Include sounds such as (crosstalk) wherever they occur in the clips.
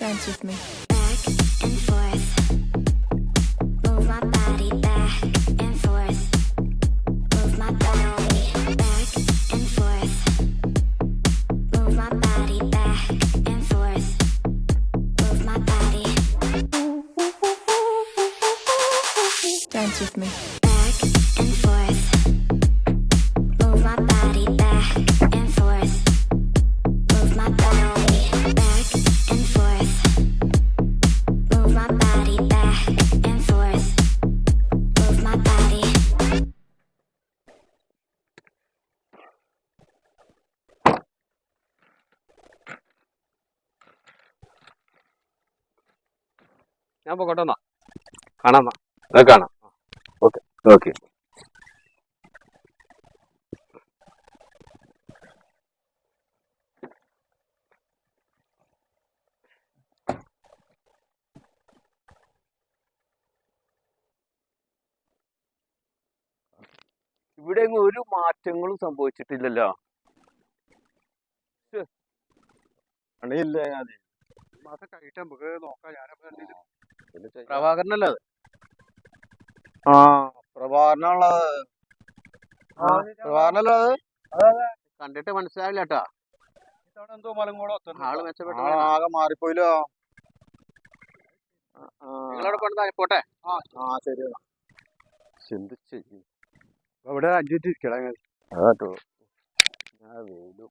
Dance with me. back and forth. Move my body back and forth. Move my body back and forth. Move my body back and forth. Move my body Dance with me. ഞാൻ പോകട്ടെ എന്നാ. കാണാം എന്നാ. കാണാം. Okay. Okay. ഇവിടെ ഒരു മാറ്റങ്ങളും സംഭവിച്ചിട്ടില്ലല്ലോ. അണയില്ലേ മാസം കഴിയിട്ട് നമുക്ക് നോക്കാം ഞാനപ്പോ. പ്രഭാകരനല്ലേ അത്? ആ. പ്രഭാകരനുള്ളത് പ്രഭാകരനല്ലേ അത്? കണ്ടിട്ട് മനസ്സിലാവില്ല കേട്ടാ എന്തോ മലങ്കോളം. ആൾ മെച്ചപ്പെട്ട ആകെ മാറിപ്പോയില്ലോ. നിങ്ങളവിടെ കൊണ്ടാ പോട്ടെ. ആ. ശരി. എന്ത് ചെയ്യും? ഇവിടെ അഞ്ചു മിനിറ്റ് ഇരിക്കടാ ഞാൻ. അതാട്ടോ ഞാൻ വെയിലും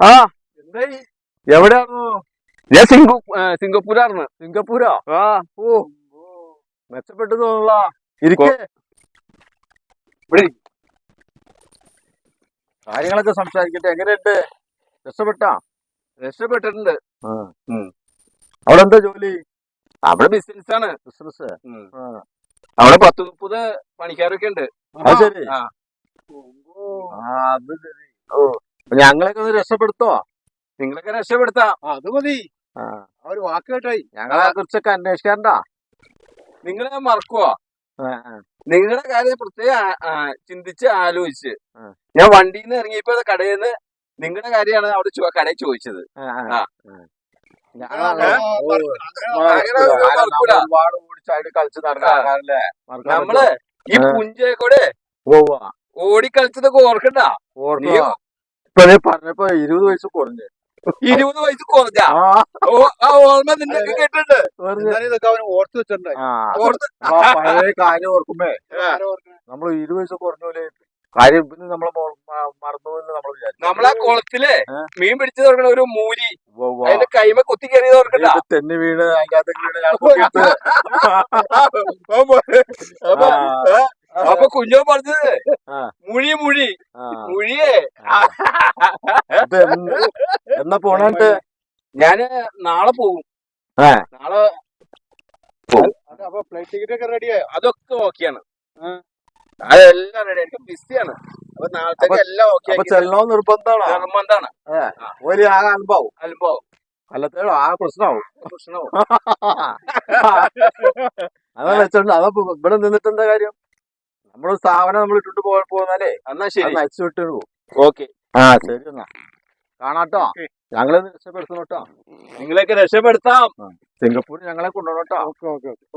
ആ. എന്തായി? എവിടെയായിരുന്നു? ഞാൻ സിംഗു സിംഗപ്പൂരായിരുന്നു. സിംഗപ്പൂരാ? ആ ഓ. മെച്ചപ്പെട്ടു തോന്നുള്ള ഇരിക്കേ. കാര്യങ്ങളൊക്കെ സംസാരിക്കട്ടെ. എങ്ങനെയുണ്ട്? രക്ഷപ്പെട്ടാ? രക്ഷപ്പെട്ടിട്ടുണ്ട്. അവിടെ എന്താ ജോലി? അവിടെ ബിസിനസ് ആണ് ബിസിനസ് അവിടെ പത്ത് മുപ്പത് പണിക്കാരൊക്കെ ഉണ്ട്. ശരി. അത് ശരി. ഓ. അപ്പൊ ഒന്ന് രക്ഷപ്പെടുത്തോ? നിങ്ങളൊക്കെ രക്ഷപ്പെടുത്താം. അത് മതി. ആ. ഒരു വാക്ക് കേട്ടായി. ഞങ്ങളെ കുറിച്ചൊക്കെ അന്വേഷിക്കാണ്ടാ നിങ്ങളെ മറക്കുവോ? നിങ്ങളുടെ കാര്യം പ്രത്യേകം ചിന്തിച്ച് ആലോചിച്ച്. ഞാൻ വണ്ടിയിൽ നിന്ന് ഇറങ്ങിയപ്പോ കടയിൽ നിന്ന് നിങ്ങളുടെ കാര്യമാണ് അവിടെ കടയിൽ ചോദിച്ചത്. ഒരുപാട് ഓടിച്ചായിട്ട് കളിച്ച് നമ്മൾ ഈ. പുഞ്ചയെ കൂടെ പറ്റുമോ? ഉവ്വ, ഉവ്വ. ഓടി കളിച്ചതൊക്കെ ഓർക്കണ്ട പറഞ്ഞപ്പോ ഇരുപത് വയസ്സ് കുറഞ്ഞു. ഇരുപത് വയസ്സ് കുറഞ്ഞ. ആ. ആ ഓർമ്മ നിന്നൊക്കെ കേട്ടിട്ടുണ്ട്. അവന് ഓർത്ത് വെച്ചിട്ടുണ്ടായി ഓർത്ത്. ആ പഴയ കാര്യം ഓർക്കുമ്പേ നമ്മൾ ഇരുപത് വയസ്സ് കുറഞ്ഞ കാര്യം പിന്നെ നമ്മളെ മറന്നുപോയെന്ന് എന്ന് നമ്മൾ വിചാരിച്ചു നമ്മളാ കുളത്തിൽ. മീൻ പിടിച്ചു തുറക്കണ ഒരു ഉവ്വ. അതിന്റെ കൈമ കുത്തി കയറി ഓർക്കണ്ട ഇത് തെന്നി വീണ് അതിന്റെ (laughs) അപ്പൊ കുഞ്ഞോ പറഞ്ഞത്. മുഴി മുഴി. മുഴിയേ. എന്ന് പോണിട്ട് ഞാൻ നാളെ പോകും നാളെ അപ്പൊ ഫ്ലൈറ്റ് ടിക്കറ്റ് ഒക്കെ റെഡിയായോ അതൊക്കെ ഓക്കെയാണ്. അതെല്ലാം റെഡി എനിക്ക് ബിസിയാണ് അപ്പൊ നാളത്തേക്ക് എല്ലാം ഓക്കെ അപ്പൊ ചെല്ലോ നിർബന്ധമാണോ നിർബന്ധാണ്? ഒരു ആ. അനുഭവം അനുഭവം അല്ലത്തേടോ ആ പ്രശ്നമാവും പ്രശ്നമാവും (laughs) അതാ വെച്ചോണ്ട് അതപ്പോ ഇവിടെ നിന്നിട്ട് എന്താ കാര്യം? നമ്മുടെ സ്ഥാപനം നമ്മൾ ഇട്ടിട്ട് പോകാൻ പോകുന്നാലേ എന്നാ ശരി. അയച്ചു വിട്ടു പോകും ഓക്കെ ആ ശരി എന്നാ. കാണാട്ടോ. ഞങ്ങളെ രക്ഷപ്പെടുത്തണം കേട്ടോ. നിങ്ങളെയൊക്കെ രക്ഷപ്പെടുത്താം. സിംഗപ്പൂർ ഞങ്ങളെ കൊണ്ടുപോകണം കേട്ടോ.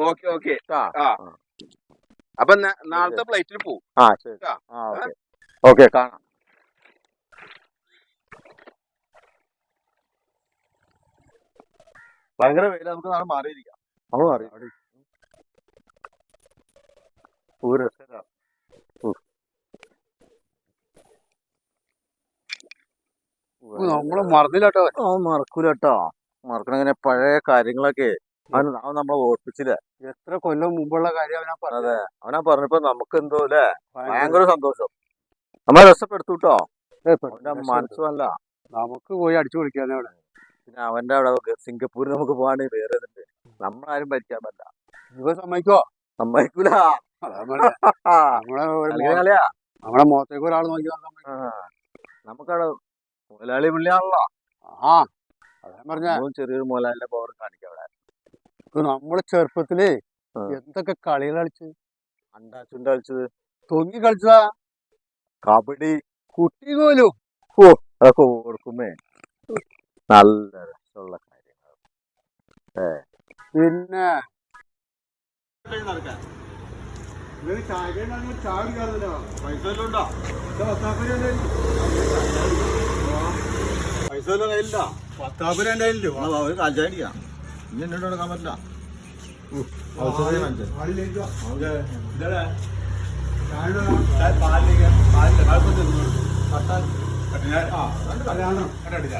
Okay okay okay. അപ്പൊ നാളത്തെ ഫ്ലൈറ്റിൽ പോകും ആ ശരി. ഓക്കെ. കാണാം. ഭയങ്കര വെയില. നമുക്ക് നാളെ മാറിയിരിക്കാം. നമ്മൾ മാറി ഒരു നമ്മൾ മറന്നില്ല കേട്ടോ ആ മറക്കൂല കേട്ടോ മറക്കണങ്ങനെ പഴയ കാര്യങ്ങളൊക്കെ. അവൻ അവൻ നമ്മളെ ഓർപ്പിച്ചില്ല? എത്ര കൊല്ലം മുമ്പുള്ള കാര്യം അവനാ പറഞ്ഞത് അവനാ പറഞ്ഞപ്പോ നമുക്ക് എന്തോ അല്ലേ? ഭയങ്കര സന്തോഷം. നമ്മളെ രസപ്പെടുത്തു കേട്ടോ മനസ്സുമല്ല നമുക്ക് പോയി അടിച്ചു പൊളിക്കാന്ന് അവിടെ. പിന്നെ അവന്റെ അവിടെ സിംഗപ്പൂരിൽ നമുക്ക് പോവാണെങ്കിൽ വേറെ ഇതുണ്ട് നമ്മളാരും ഭരിക്കാൻ പറ്റില്ല ഇവ സമ്മതിക്കോ? സമ്മതിക്കൂല. (laughs) നമ്മളെ നമ്മളെ മുഖത്തേക്ക് ഒരാൾ നോക്കി. നമുക്കവിടെ മുതലാളി പുള്ളിയാണല്ലോ. ആ അതാ പറഞ്ഞ. ചെറിയൊരു മുതലാളിന്റെ പവർ കാണിക്കാം അവിടെ. നമ്മൾ ചെറുപ്പത്തിൽ എന്തൊക്കെ കളികൾ കളിച്ചു? അണ്ടാച്ചുണ്ട കളിച്ചത്. തൊങ്ങി കളിച്ചതാ? കബഡി. കുട്ടി പോലും. ഓ അതൊക്കെ ഓർക്കുമേ. നല്ല രസമുള്ള കാര്യങ്ങൾ പിന്നെ. ഇവർ ചായ ചായ പൈസ പൈസ വല്ലതും കയ്യിലില്ല. പത്താപുരം ഉണ്ടായില്ലോ ഒരു കാൽച്ചാടിയാ ഇനി എന്നോട് എടുക്കാൻ പറ്റില്ല. പൈസ വേണം പറ്റില്ല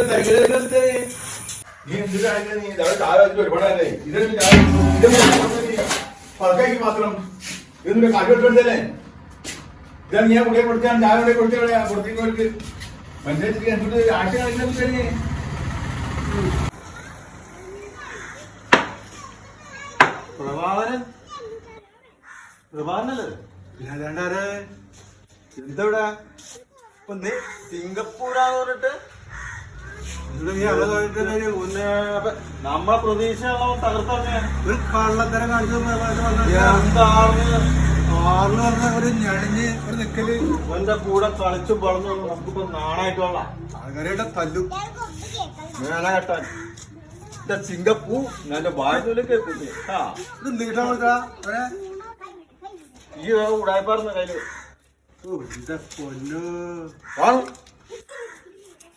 മാത്രം നീ പതുക്കെയാക്കി മാത്രം? ഇതൊന്നും കാറ്റ് വെച്ചോണ്ടല്ലേ? ഇതാ നീ ആ കുടിയെ കൊടുത്താൽ ചായ ഇവിടെ കൊടുത്തേ കൊടുത്തേക്ക് പഞ്ചായത്തിൽ എന്തിട്ട് ആഴ്ച കളിക്കുന്ന പ്രഭാകരൻ പ്രഭാകരനല്ലേ അല്ലാണ്ടാരെ എന്തവിടെ ഇപ്പൊ നീ സിംഗപ്പൂരാന്ന് പറഞ്ഞിട്ട് നീ അവിടെ പോയിട്ട് മുന്നേ അപ്പൊ നമ്മളെ തകർത്തന്നെ ഒരു കള്ളത്തരം കാണിച്ചു ആറിന് പറഞ്ഞ ഒരു ഞണിഞ്ഞ് ഒരു നിക്കൽ എന്റെ കൂടെ കളിച്ചു പറഞ്ഞു നമുക്കിപ്പോ നാണായിട്ടുള്ള ആൾക്കാരുടെ തല്ലു മേള കെട്ടാൻ എന്റെ സിംഗപ്പൂ എന്റെ വായ്പയിൽ കേൾക്കുന്നു ആ ഇത് അവനെ ഈ ഉടായ്പാർന്ന കയ്യിൽ. ഓ എന്റെ പൊന്നു കാണും കള്ളനൊക്കെ കൂടെ നമ്മളെ നമ്മൾ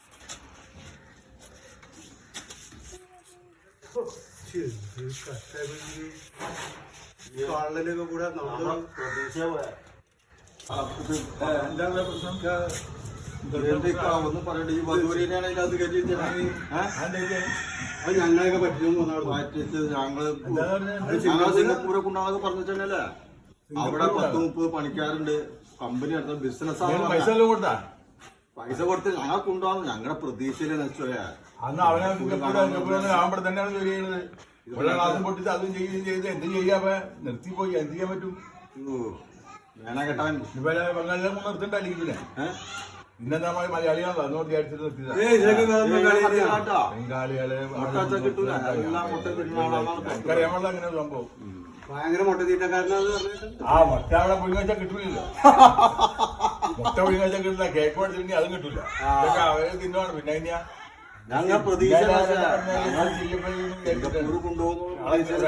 പ്രതീക്ഷ പോയ എന്താണ് പ്രശ്നം ഒന്നും പറയണ്ട ഈ വധൂരിനെയാണ് അതിനകത്ത് കയറ്റി അത് ഞങ്ങളൊക്കെ സിംഗപ്പൂരെ പറഞ്ഞിട്ടുണ്ടല്ലേ അവിടെ പത്ത് മുപ്പത് പണിക്കാരുണ്ട്. കമ്പനി നടത്തുന്ന ബിസിനസ് പൈസ കൊടുത്താ? പൈസ കൊടുത്ത് ഞങ്ങൾ കൊണ്ടുപോകുന്നു ഞങ്ങളുടെ പ്രതീക്ഷയിൽ നശിച്ചോയാ അന്ന് അവനെ ആവുമ്പോൾ തന്നെയാണ് ജോലി ചെയ്യുന്നത്. ഇവിടെ ക്ലാസ് പൊട്ടിച്ച് അതും ചെയ്യുകയും ചെയ്ത് എന്ത് ചെയ്യാ നിർത്തിപ്പോയി. എന്ത് ചെയ്യാൻ പറ്റും? വേണ കെട്ടാൻ ഇപ്പൊ ബംഗാളിലെ നിർത്തണ്ട അല്ലെങ്കിൽ ഏഹ്? ഇന്നെന്താ മലയാളിയാണല്ലോ അന്ന് വിചാരിച്ചിട്ട് നിർത്തിയതാ. ബംഗാളികൾ അങ്ങനെ ഒരു സംഭവം. ഭയങ്കര മുട്ട തീറ്റക്കാരനാണ് പറഞ്ഞിട്ട് ആ മുട്ട അവിടെ പോയി വെച്ചാൽ കിട്ടൂലല്ലോ. (laughs) മുട്ട പുഴുങ്ങ വെച്ചാൽ കിട്ടില്ല. കേക്ക് മേടിച്ചിട്ടുണ്ടെങ്കിൽ അതും കിട്ടൂല. ഇതൊക്കെ അവർ തിന്നുവാണ്. പിന്നെ ഞാൻ ഞങ്ങൾ പ്രതീക്ഷ സിംഗപ്പൂർ സിംഗപ്പൂർ കൊണ്ടുപോകുന്നു.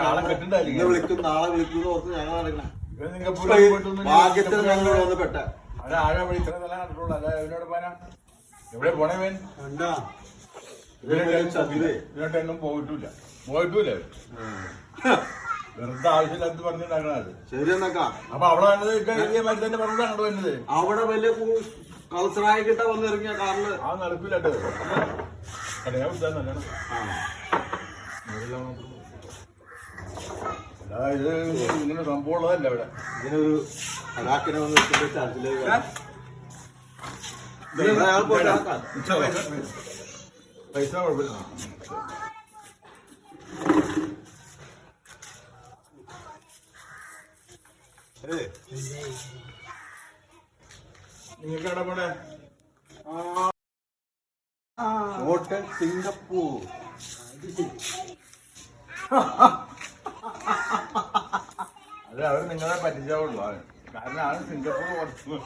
ആളെ കെട്ടുണ്ടായില്ല ഇന്ന് വിളിക്കും നാളെ വിളിക്കും ഓർത്ത് ഞങ്ങൾ നടക്കണം. സിംഗപ്പൂർ ഭാഗ്യത്തിന് ഞങ്ങൾ ഇവിടെ വന്ന് പെട്ട അവിടെ ആഴ വഴി ഇത്ര സ്ഥലം കണ്ടിട്ടുള്ളൂ അല്ല ഇവനോട് പോനാ എവിടെ പോണേ പോയിട്ടില്ല. പോയിട്ടില്ല വെറുതെ ആവശ്യമില്ലാത്ത പറഞ്ഞിട്ടുണ്ടാക്കണ അത്? ശരി എന്നൊക്കെ. അപ്പൊ അവിടെ വന്നത് വലിയ തന്നെ പറഞ്ഞിട്ടാണ് വരുന്നത് അവിടെ വലിയ കൾച്ചറായി കിട്ട വന്നിറങ്ങിയ കാറിൽ. ആ നടക്കില്ല നല്ലതാണ് ഇങ്ങനെ സംഭവം ഉള്ളതല്ല ഇവിടെ. ഇതിനൊരു അലാക്കിനെ വന്ന് വെച്ചിട്ട് പൈസ കുഴപ്പമില്ല. നിങ്ങൾക്ക് പോണേ? Hotel Singapore. അത് അവർ നിങ്ങളെ പറ്റിച്ചാവുള്ളൂ അവൻ കാരണം ആണ് സിംഗപ്പൂർ കുറച്ച്.